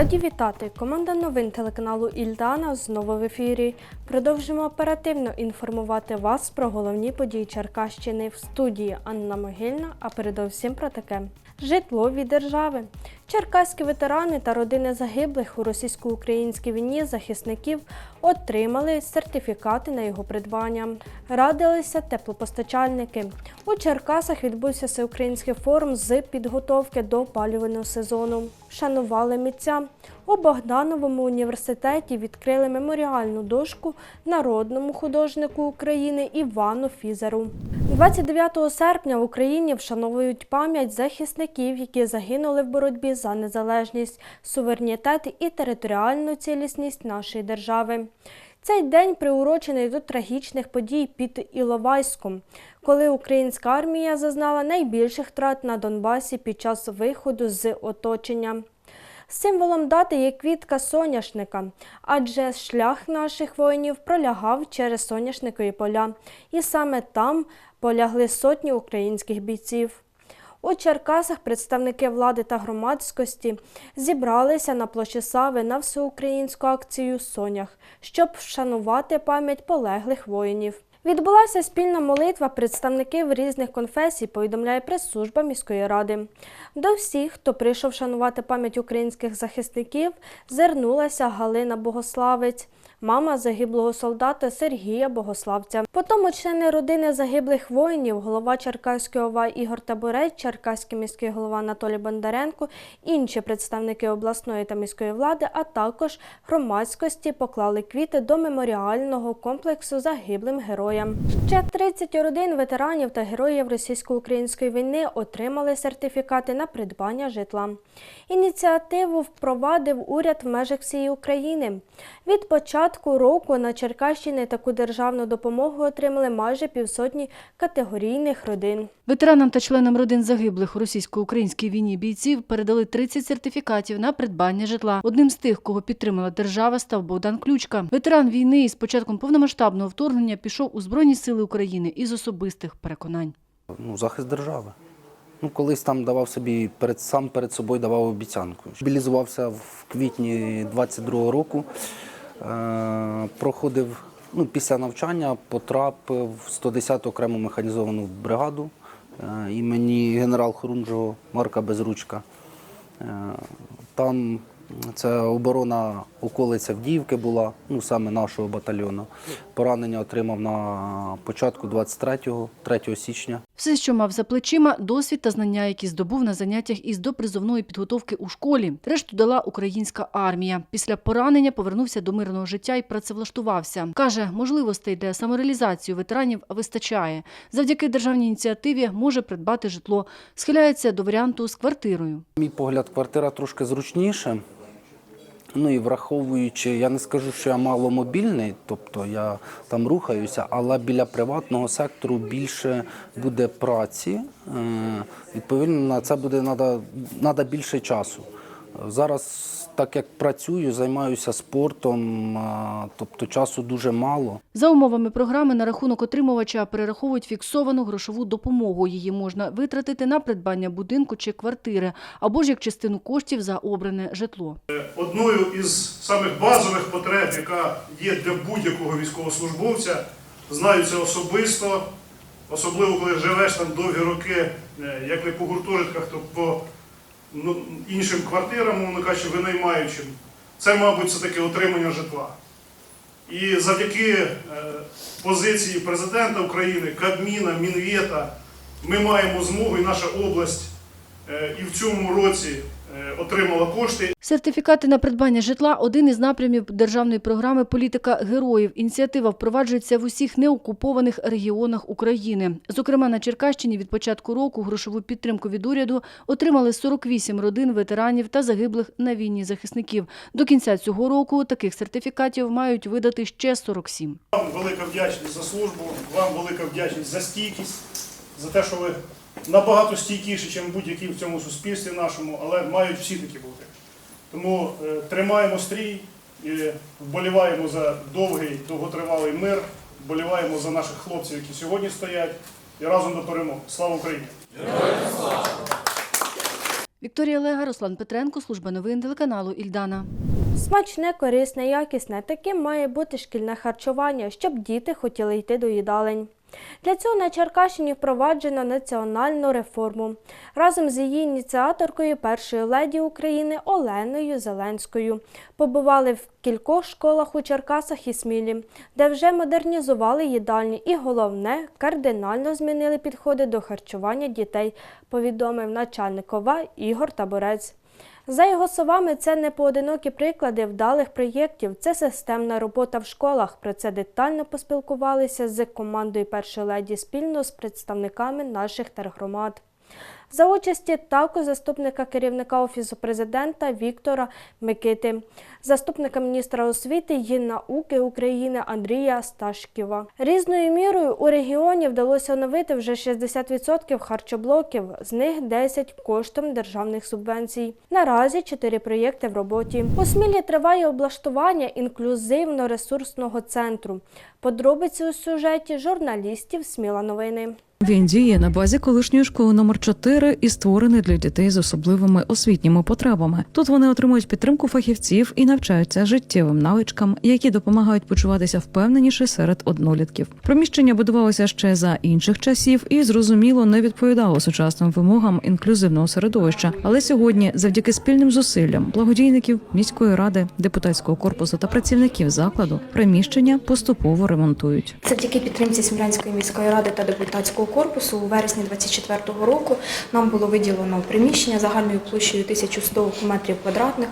Раді вітати! Команда новин телеканалу Ільдана знову в ефірі. Продовжимо оперативно інформувати вас про головні події Черкащини в студії Анна Могильна, а передовсім про таке. Житло від держави. Черкаські ветерани та родини загиблих у російсько-українській війні захисників отримали сертифікати на його придбання. Радилися теплопостачальники. У Черкасах відбувся всеукраїнський форум з підготовки до опалювального сезону. Шанували митця. У Богдановому університеті відкрили меморіальну дошку народному художнику України Івану Фізеру. 29 серпня в Україні вшановують пам'ять захисників, які загинули в боротьбі за незалежність, суверенітет і територіальну цілісність нашої держави. Цей день приурочений до трагічних подій під Іловайськом, коли українська армія зазнала найбільших втрат на Донбасі під час виходу з оточення. Символом дати є квітка соняшника, адже шлях наших воїнів пролягав через соняшникові поля, і саме там полягли сотні українських бійців. У Черкасах представники влади та громадськості зібралися на площі Сави на всеукраїнську акцію Сонях, щоб вшанувати пам'ять полеглих воїнів. Відбулася спільна молитва представників різних конфесій, повідомляє прес-служба міської ради. До всіх, хто прийшов шанувати пам'ять українських захисників, звернулася Галина Богославець, мама загиблого солдата Сергія Богославця. Потім члени родини загиблих воїнів, голова Черкаської ОВА Ігор Табурець, Черкаський міський голова Анатолій Бондаренко, інші представники обласної та міської влади, а також громадськості поклали квіти до меморіального комплексу загиблим героям. Ще 30 родин ветеранів та героїв російсько-української війни отримали сертифікати на придбання житла. Ініціативу впровадив уряд в межах всієї України. Від початку року на Черкащині таку державну допомогу отримали майже півсотні категорійних родин. Ветеранам та членам родин загиблих у російсько-українській війні бійців передали 30 сертифікатів на придбання житла. Одним з тих, кого підтримала держава, став Богдан Ключка. Ветеран війни із початком повномасштабного вторгнення пішов у Збройні сили України із особистих переконань. Ну, захист держави. Ну, колись там давав собі перед сам перед собою давав обіцянку. Мобілізувався в квітні 22-го року. Е, проходив ну, після навчання, потрапив в 110-ту окрему механізовану бригаду е, імені генерал Хорунжого Марка Безручка. Е, там це оборона околиця Авдіївки була, ну саме нашого батальйону. Поранення отримав на початку 23-го, 3 січня. Все, що мав за плечима, досвід та знання, які здобув на заняттях із допризовної підготовки у школі. Решту дала українська армія. Після поранення повернувся до мирного життя і працевлаштувався. Каже, можливостей для самореалізації ветеранів вистачає. Завдяки державній ініціативі може придбати житло. Схиляється до варіанту з квартирою. Мій погляд, квартира трошки зручніше. Ну і враховуючи, я не скажу, що я маломобільний, тобто я там рухаюся, але біля приватного сектору більше буде праці. Е, Відповідно, на це буде надо більше часу. Зараз, так як працюю, займаюся спортом, е, тобто часу дуже мало. За умовами програми на рахунок отримувача перераховують фіксовану грошову допомогу. Її можна витратити на придбання будинку чи квартири, або ж як частину коштів за обране житло. Одною із самих базових потреб, яка є для будь-якого військовослужбовця, знаю це особисто, особливо коли живеш там довгі роки, е, як не по гуртожитках, то по іншим квартирам, мовно кажучи, винаймаючим. Це, мабуть, все-таки отримання житла. І завдяки е, позиції президента України, Кабміна, Мінвєта, ми маємо змогу, і наша область е, і в цьому році отримала кошти. Сертифікати на придбання житла – один із напрямів державної програми «Політика героїв». Ініціатива впроваджується в усіх неокупованих регіонах України. Зокрема, на Черкащині від початку року грошову підтримку від уряду отримали 48 родин ветеранів та загиблих на війні захисників. До кінця цього року таких сертифікатів мають видати ще 47. Вам велика вдячність за службу, вам велика вдячність за стійкість, за те, що ви набагато стійкіші, ніж будь-які в цьому суспільстві нашому, але мають всі такі бути. Тому е, тримаємо стрій і вболіваємо за довгий, довготривалий мир, вболіваємо за наших хлопців, які сьогодні стоять, і разом до перемоги. Слава Україні! Вікторія Лега, Руслан Петренко, служба новин телеканалу Ільдана. Смачне, корисне, якісне. Таким має бути шкільне харчування, щоб діти хотіли йти до їдалень. Для цього на Черкащині впроваджено національну реформу разом з її ініціаторкою першої леді України Оленою Зеленською. Побували в кількох школах у Черкасах і Смілі, де вже модернізували їдальні і головне кардинально змінили підходи до харчування дітей, повідомив начальник ОВА Ігор Таборець. За його словами, це не поодинокі приклади вдалих проєктів, це системна робота в школах. Про це детально поспілкувалися з командою першої леді спільно з представниками наших тергромад. За участі також заступника керівника Офісу президента Віктора Микити, заступника міністра освіти і науки України Андрія Сташківа. Різною мірою у регіоні вдалося оновити вже 60% харчоблоків, з них 10 коштом державних субвенцій. Наразі 4 проєкти в роботі. У Смілі триває облаштування інклюзивно-ресурсного центру. Подробиці у сюжеті журналістів Сміла новини. Він діє на базі колишньої школи номер 4 і створений для дітей з особливими освітніми потребами. Тут вони отримують підтримку фахівців і навчаються життєвим навичкам, які допомагають почуватися впевненіше серед однолітків. Приміщення будувалося ще за інших часів і зрозуміло не відповідало сучасним вимогам інклюзивного середовища. Але сьогодні, завдяки спільним зусиллям благодійників, міської ради, депутатського корпусу та працівників закладу, приміщення поступово ремонтують. Завдяки підтримці Смілянської міської ради та депутатського корпусу у вересні 2024 року нам було виділено приміщення загальною площею 1100 метрів квадратних.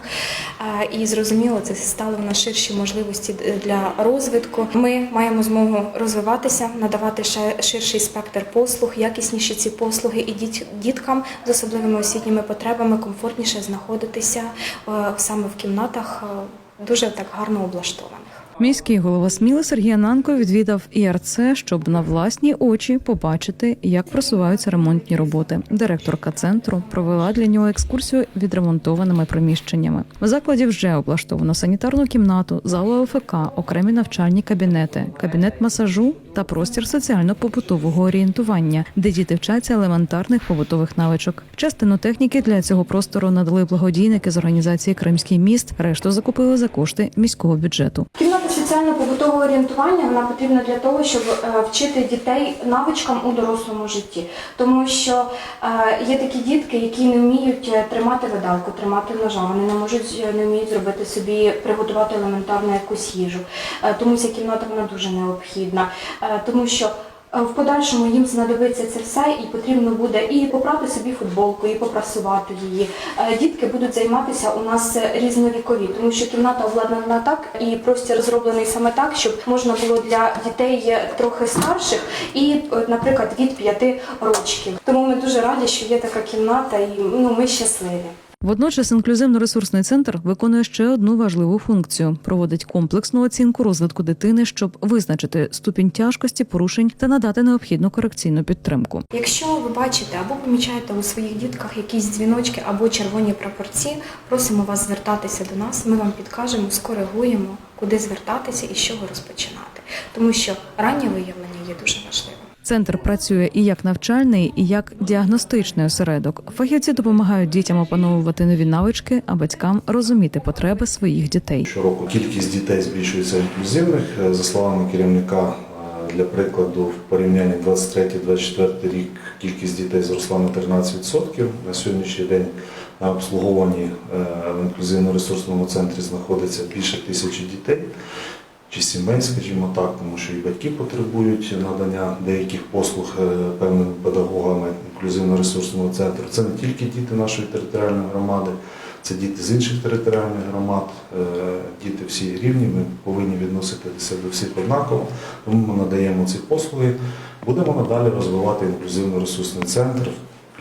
Е, І зрозуміло, це стало в нас ширші можливості для розвитку. Ми маємо змогу розвиватися, надавати ширший спектр послуг, якісніші ці послуги, і діт- діткам з особливими освітніми потребами комфортніше знаходитися е, саме в кімнатах е, дуже так гарно облаштованих. Міський голова Сміли Сергій Ананко відвідав ІРЦ, щоб на власні очі побачити, як просуваються ремонтні роботи. Директорка центру провела для нього екскурсію відремонтованими приміщеннями. У закладі вже облаштовано санітарну кімнату, залу ОФК, окремі навчальні кабінети, кабінет масажу та простір соціально-побутового орієнтування, де діти вчаться елементарних побутових навичок. Частину техніки для цього простору надали благодійники з організації Кримський міст. Решту закупили за кошти міського бюджету. Соціально-побутового орієнтування вона потрібна для того, щоб е, вчити дітей навичкам у дорослому житті. Тому що е, є такі дітки, які не вміють е, тримати видалку, тримати ножа, вони не можуть не вміють зробити собі, приготувати елементарну якусь їжу. Тому ця кімната вона дуже необхідна, тому що. Е, В подальшому їм знадобиться це все, і потрібно буде і попрати собі футболку, і попрасувати її. Е, Дітки будуть займатися у нас різновікові, тому що кімната обладнана так і простір зроблений саме так, щоб можна було для дітей трохи старших і, наприклад, від 5 років. Тому ми дуже раді, що є така кімната, і ну ми щасливі. Водночас інклюзивно-ресурсний центр виконує ще одну важливу функцію: проводить комплексну оцінку розвитку дитини, щоб визначити ступінь тяжкості порушень та надати необхідну корекційну підтримку. Якщо ви бачите або помічаєте у своїх дітках якісь дзвіночки або червоні прапорці, просимо вас звертатися до нас. Ми вам підкажемо, скоригуємо, куди звертатися і з чого розпочинати, тому що раннє виявлення є дуже важливим. Центр працює і як навчальний, і як діагностичний осередок. Фахівці допомагають дітям опановувати нові навички, а батькам розуміти потреби своїх дітей. Щороку кількість дітей збільшується інклюзивних. Е, За словами керівника, е, для прикладу, в порівнянні 23-24 рік кількість дітей зросла на 13%. На сьогоднішній день на обслуговуванні е, в інклюзивно-ресурсному центрі знаходиться більше тисячі дітей. Чи сімей, скажімо так, тому що і батьки потребують надання деяких послуг е, певними педагогами інклюзивно-ресурсного центру. Це не тільки діти нашої територіальної громади, це діти з інших територіальних громад, е, діти всі рівні. Ми повинні відноситися до всіх однаково. Тому ми надаємо ці послуги. Будемо надалі розвивати інклюзивно-ресурсний центр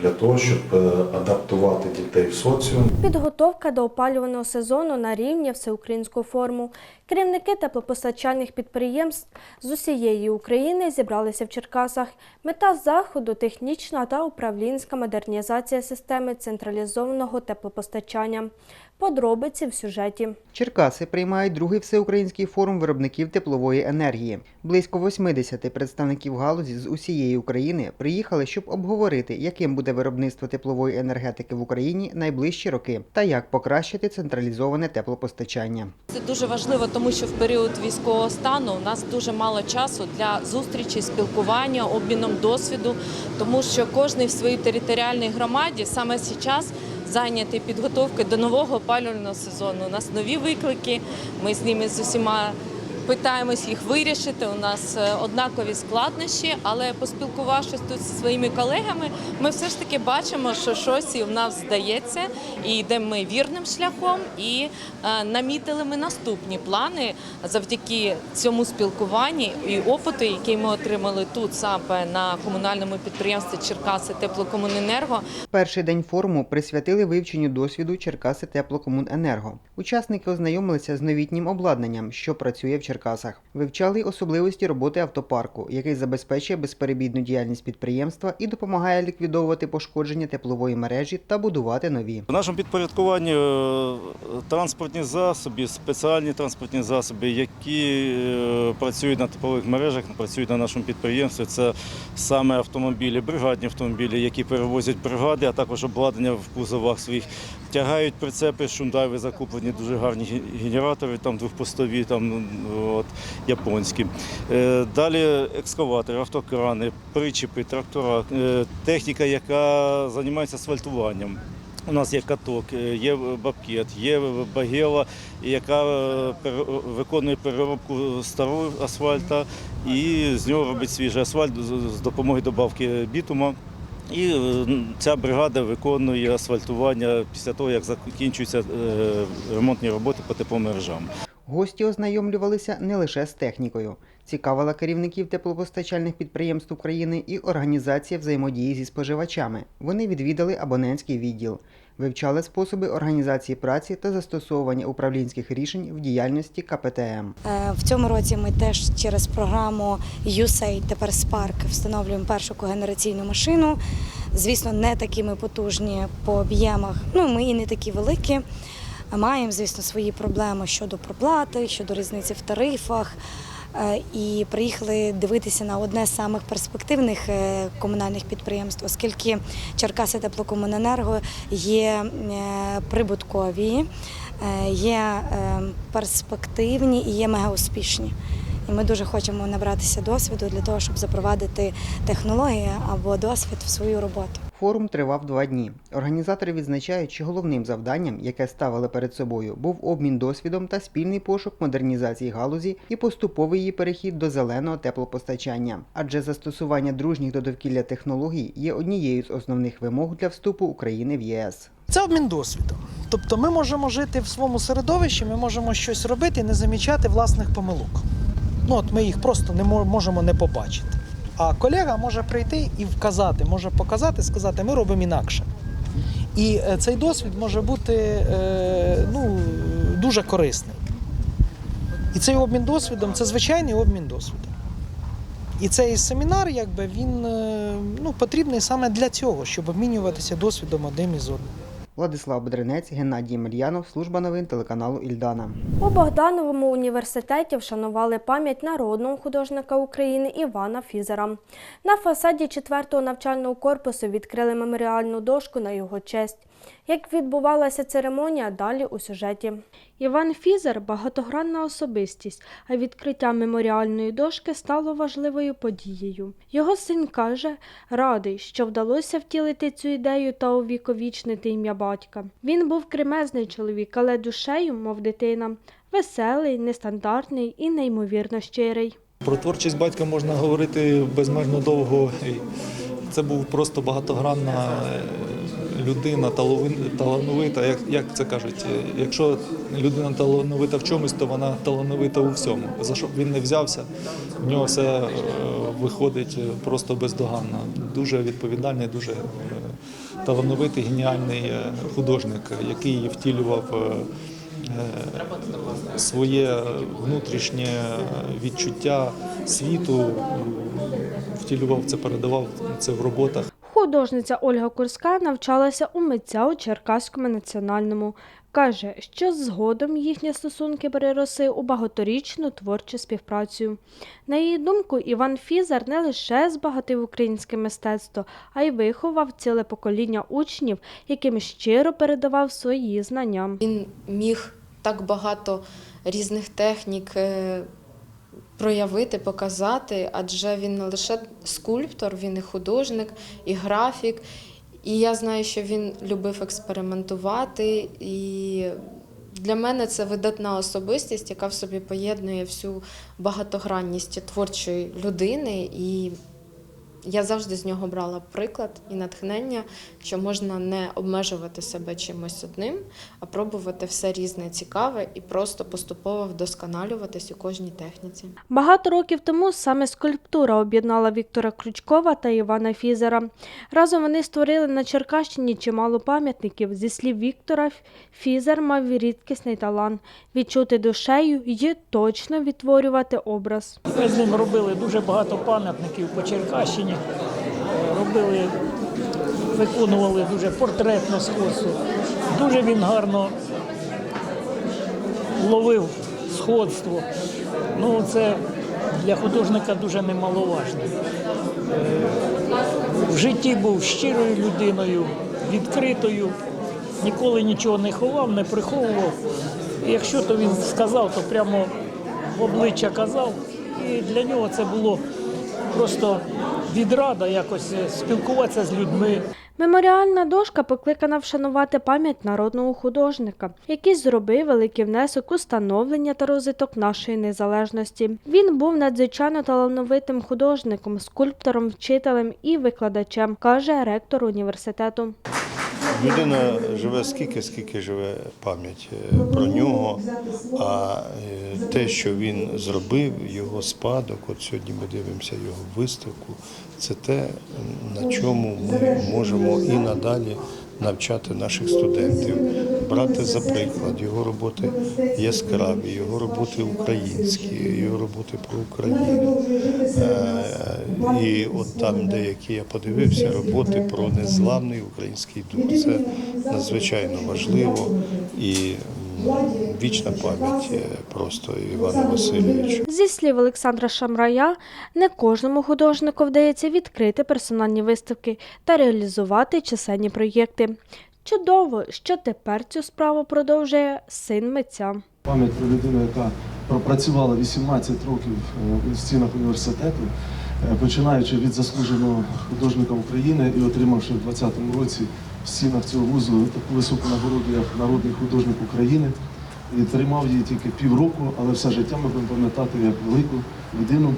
для того, щоб е, адаптувати дітей в соціум. Підготовка до опалювального сезону на рівні всеукраїнську форму. Керівники теплопостачальних підприємств з усієї України зібралися в Черкасах. Мета заходу технічна та управлінська модернізація системи централізованого теплопостачання. Подробиці в сюжеті. Черкаси приймають другий всеукраїнський форум виробників теплової енергії. Близько 80 представників галузі з усієї України приїхали, щоб обговорити, яким буде виробництво теплової енергетики в Україні найближчі роки та як покращити централізоване теплопостачання. Це дуже важливо, тому що в період військового стану у нас дуже мало часу для зустрічі, спілкування, обміном досвіду, тому що кожен в своїй територіальній громаді саме зараз зайнятий підготовкою до нового опалювального сезону. У нас нові виклики. Ми з ними з усіма питаємось їх вирішити. У нас е, однакові складнощі, але поспілкувавшись тут зі своїми колегами, ми все ж таки бачимо, що щось і в нас здається, і йдемо ми вірним шляхом, і е, намітили ми наступні плани завдяки цьому спілкуванні і опиту, який ми отримали тут саме на комунальному підприємстві Черкаси Теплокомуненерго. Перший день форуму присвятили вивченню досвіду Черкаси Теплокомуненерго. Учасники ознайомилися з новітнім обладнанням, що працює в Черкасах. Вивчали особливості роботи автопарку, який забезпечує безперебійну діяльність підприємства і допомагає ліквідовувати пошкодження теплової мережі та будувати нові. В нашому підпорядкуванні е, транспортні засоби, спеціальні транспортні засоби, які е, працюють на теплових мережах, працюють на нашому підприємстві. Це саме автомобілі, бригадні автомобілі, які перевозять бригади, а також обладнання в кузовах своїх. Тягають прицепи, шундайви закуплені дуже гарні генератори, там двохпостові, там от, японські. Е, Далі екскаватори, автокрани, причепи, трактора, е, техніка, яка займається асфальтуванням. У нас є каток, е, є бабкет, є багела, яка виконує переробку старого асфальта і з нього робить свіжий асфальт з допомогою добавки бітума. І е, ця бригада виконує асфальтування після того, як закінчуються е, ремонтні роботи по тепломережам. Гості ознайомлювалися не лише з технікою. Цікавила керівників теплопостачальних підприємств України і організація взаємодії зі споживачами. Вони відвідали абонентський відділ, вивчали способи організації праці та застосовування управлінських рішень в діяльності КПТМ. Е, В цьому році ми теж через програму USAID, тепер Spark, встановлюємо першу когенераційну машину. Звісно, не такі ми потужні по об'ємах. Ну, ми і не такі великі. Маємо, звісно, свої проблеми щодо проплати, щодо різниці в тарифах. Е, І приїхали дивитися на одне з самих перспективних е, комунальних підприємств, оскільки Черкаси Теплокомуненерго є е, прибуткові, є перспективні і є мегауспішні. І ми дуже хочемо набратися досвіду для того, щоб запровадити технології або досвід в свою роботу. Форум тривав два дні. Організатори відзначають, що головним завданням, яке ставили перед собою, був обмін досвідом та спільний пошук модернізації галузі і поступовий її перехід до зеленого теплопостачання. Адже застосування дружніх до довкілля технологій є однією з основних вимог для вступу України в ЄС. Це обмін досвідом. Тобто ми можемо жити в своєму середовищі, ми можемо щось робити не замічати власних помилок. Ну от ми їх просто не можемо не побачити. А колега може прийти і вказати, може показати, сказати, ми робимо інакше. І е, цей досвід може бути е, ну, дуже корисний. І цей обмін досвідом це звичайний обмін досвідом. І цей семінар, якби він е, ну, потрібний саме для цього, щоб обмінюватися досвідом одним із одним. Владислав Бедренець, Геннадій Мельянов, служба новин телеканалу Ільдана. У Богдановому університеті вшанували пам'ять народного художника України Івана Фізера. На фасаді 4-го навчального корпусу відкрили меморіальну дошку на його честь. Як відбувалася церемонія, далі у сюжеті. Іван Фізер багатогранна особистість, а відкриття меморіальної дошки стало важливою подією. Його син каже, радий, що вдалося втілити цю ідею та увіковічнити ім'я батька. Він був кремезний чоловік, але душею, мов дитина, веселий, нестандартний і неймовірно щирий. Про творчість батька можна говорити безмежно довго. Це був просто багатогранна людина, талановита. Як, як це кажуть, е, якщо людина талановита в чомусь, то вона талановита у всьому. За що він не взявся, в нього все е, виходить е, просто бездоганно. Дуже відповідальний, дуже талановитий, геніальний художник, який втілював. своє внутрішнє відчуття світу, втілював це, передавав це в роботах. Художниця Ольга Курська навчалася у митця у Черкаському національному. Каже, що згодом їхні стосунки переросли у багаторічну творчу співпрацю. На її думку, Іван Фізер не лише збагатив українське мистецтво, а й виховав ціле покоління учнів, яким щиро передавав свої знання. Він міг так багато різних технік е, проявити, показати, адже він не лише скульптор, він і художник, і графік. І я знаю, що він любив експериментувати. І для мене це видатна особистість, яка в собі поєднує всю багатогранність творчої людини. І я завжди з нього брала приклад і натхнення, що можна не обмежувати себе чимось одним, а пробувати все різне, цікаве і просто поступово вдосконалюватись у кожній техніці. Багато років тому саме скульптура об'єднала Віктора Крючкова та Івана Фізера. Разом вони створили на Черкащині чимало пам'ятників. Зі слів Віктора, Фізер мав рідкісний талант відчути душею і точно відтворювати образ. Ми з ним робили дуже багато пам'ятників по Черкащині. Е, Робили, виконували дуже портретне сходство. Дуже він гарно ловив сходство. Ну, це для художника дуже немаловажно. В житті був щирою людиною, відкритою, ніколи нічого не ховав, не приховував. І якщо то він сказав, то прямо в обличчя казав. І для нього це було просто відрада якось е, спілкуватися з людьми. Меморіальна дошка покликана вшанувати пам'ять народного художника, який зробив великий внесок у становлення та розвиток нашої незалежності. Він був надзвичайно талановитим художником, скульптором, вчителем і викладачем, каже ректор університету. Людина живе скільки, скільки живе пам'ять е, про нього. А е, те, що він зробив, його спадок, от сьогодні ми дивимося його виставку, це те, на чому ми можемо і надалі навчати наших студентів, брати за приклад його роботи яскраві, його роботи українські, його роботи про Україну. Е, І от там деякі я подивився роботи про незламний український дух. Це надзвичайно важливо і вічна пам'ять е, просто Івану Васильовичу. Зі слів Олександра Шамрая, не кожному художнику вдається відкрити персональні виставки та реалізувати чисельні проєкти. Чудово, що тепер цю справу продовжує син митця. Пам'ять про людину, яка пропрацювала 18 років е, у стінах університету, е, починаючи від заслуженого художника України і отримавши в 2020 році стінах цього вузу таку високу нагороду, як народний художник України. І тримав її тільки півроку, але все життя ми будемо пам'ятати як велику людину,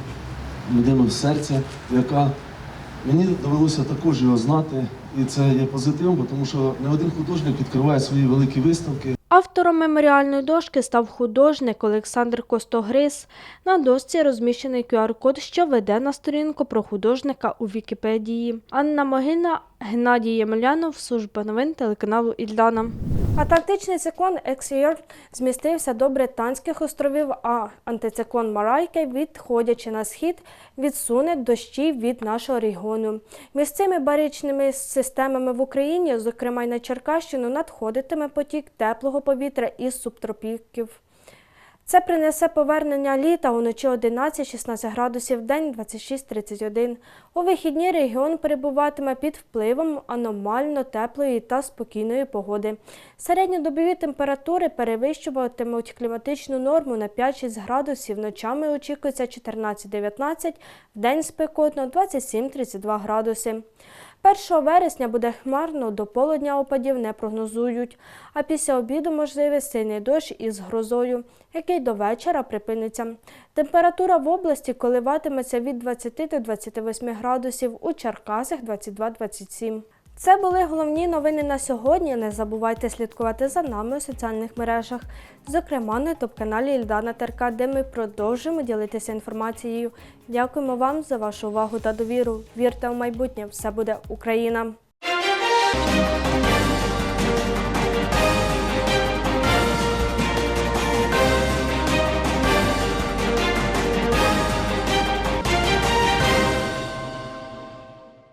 людину серця, яка мені довелося також його знати. І це є позитивом, тому що не один художник відкриває свої великі виставки. Автором меморіальної дошки став художник Олександр Костогрис. На дошці розміщений QR-код, що веде на сторінку про художника у Вікіпедії. Анна Могильна, Геннадій Ємелянов, служба новин телеканалу Ільдана. Атлантичний циклон Ексіор змістився до Британських островів, а антициклон Марайке, відходячи на схід, відсуне дощі від нашого регіону. Місцевими баричними системами в Україні, зокрема й на Черкащину, надходитиме потік теплого повітря із субтропіків. Це принесе повернення літа уночі 11-16 градусів, день 26-31. У вихідні регіон перебуватиме під впливом аномально теплої та спокійної погоди. Середньодобові температури перевищуватимуть кліматичну норму на 5-6 градусів. Ночами очікується 14-19, в день спекотно 27-32 градуси. 1 вересня буде хмарно, до полудня опадів не прогнозують, а після обіду можливий сильний дощ із грозою, який до вечора припиниться. Температура в області коливатиметься від 20 до 28 градусів, у Черкасах 22-27. Це були головні новини на сьогодні. Не забувайте слідкувати за нами у соціальних мережах, зокрема на ютуб-каналі Ільдана Терка, де ми продовжуємо ділитися інформацією. Дякуємо вам за вашу увагу та довіру. Вірте у майбутнє, все буде Україна!